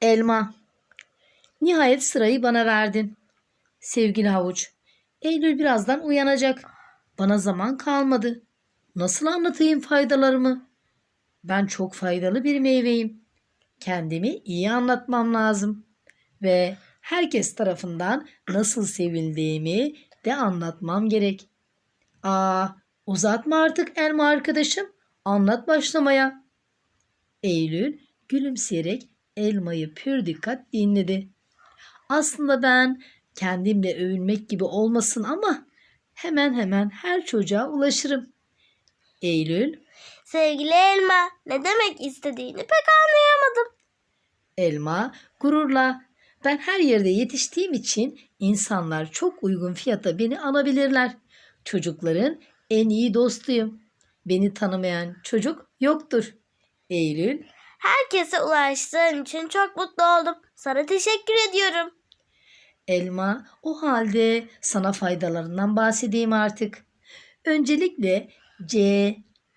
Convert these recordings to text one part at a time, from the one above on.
Elma. Nihayet sırayı bana verdin. Sevgili havuç. Eylül birazdan uyanacak. Bana zaman kalmadı. Nasıl anlatayım faydalarımı? Ben çok faydalı bir meyveyim. Kendimi iyi anlatmam lazım. Ve herkes tarafından nasıl sevildiğimi de anlatmam gerek. Aa, uzatma artık elma arkadaşım. Anlat başlamaya. Eylül gülümseyerek elmayı pür dikkat dinledi. Aslında ben kendimle övünmek gibi olmasın ama hemen hemen her çocuğa ulaşırım. Eylül, Sevgili elma, ne demek istediğini pek anlayamadım. elma gururla ben her yerde yetiştiğim için insanlar çok uygun fiyata beni alabilirler. Çocukların en iyi dostuyum. Beni tanımayan çocuk yoktur. Eylül, Herkese ulaştığın için çok mutlu oldum. Sana teşekkür ediyorum. Elma, o halde sana faydalarından bahsedeyim artık. Öncelikle C,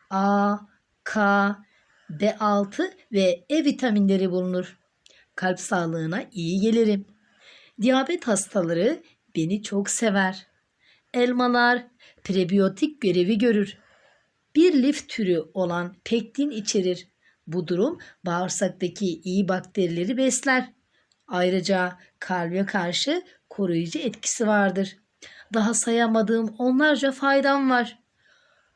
A, K, B6 ve E vitaminleri bulunur. Kalp sağlığına iyi gelirim. Diyabet hastaları beni çok sever. Elmalar prebiyotik görevi görür. Bir lif türü olan pektin içerir. Bu durum bağırsaktaki iyi bakterileri besler. Ayrıca kalbe karşı koruyucu etkisi vardır. Daha sayamadığım onlarca faydam var.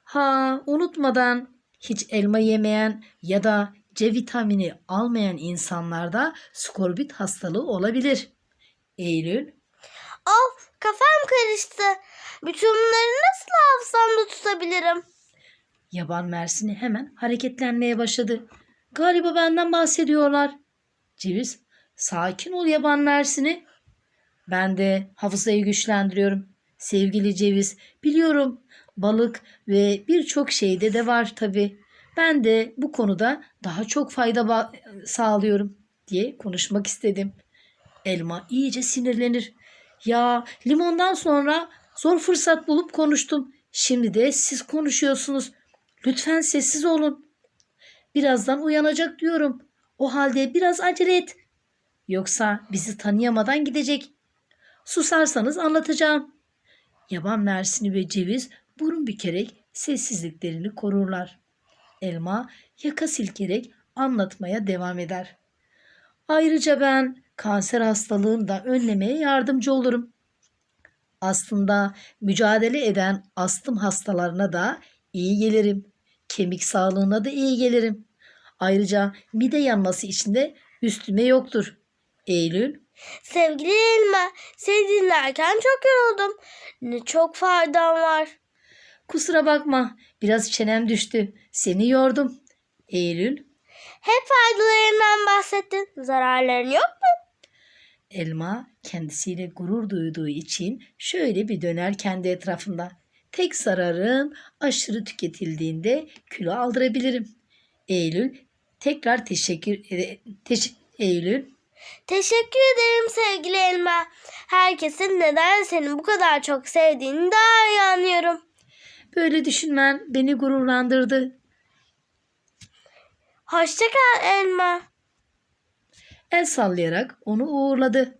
Ha, unutmadan hiç elma yemeyen ya da C vitamini almayan insanlarda skorbut hastalığı olabilir. Eylül, Of, kafam karıştı. Bütün bunları nasıl hafızamda tutabilirim? Yaban mersini hemen hareketlenmeye başladı. Galiba benden bahsediyorlar. Ceviz, sakin ol yaban mersini. Ben de hafızayı güçlendiriyorum. Sevgili ceviz, biliyorum balık ve birçok şeyde de var tabii. Ben de bu konuda daha çok fayda sağlıyorum diye konuşmak istedim. Elma iyice sinirlenir. Ya limondan sonra zor fırsat bulup konuştum. Şimdi de siz konuşuyorsunuz. Lütfen sessiz olun. Birazdan uyanacak diyorum. O halde biraz acele et. Yoksa bizi tanıyamadan gidecek. Susarsanız anlatacağım. Yaban mersini ve ceviz burun bükerek sessizliklerini korurlar. Elma yaka silkerek anlatmaya devam eder. Ayrıca ben kanser hastalığını da önlemeye yardımcı olurum. Aslında mücadele eden astım hastalarına da iyi gelirim. Kemik sağlığına da iyi gelirim. Ayrıca mide yanması için de üstüme yoktur. Eylül, Sevgili elma, seni dinlerken çok yoruldum. Ne çok faydam var. kusura bakma biraz çenem düştü. Seni yordum. Eylül, Hep faydalarından bahsettin. Zararların yok mu? Elma kendisiyle gurur duyduğu için şöyle bir döner kendi etrafında. Tek zararım aşırı tüketildiğinde kilo aldırabilirim. Eylül tekrar teşekkür e, teş- Eylül Teşekkür ederim sevgili elma. Herkesin neden seni bu kadar çok sevdiğini daha iyi anlıyorum. böyle düşünmen beni gururlandırdı. Hoşça kal elma. El sallayarak onu uğurladı.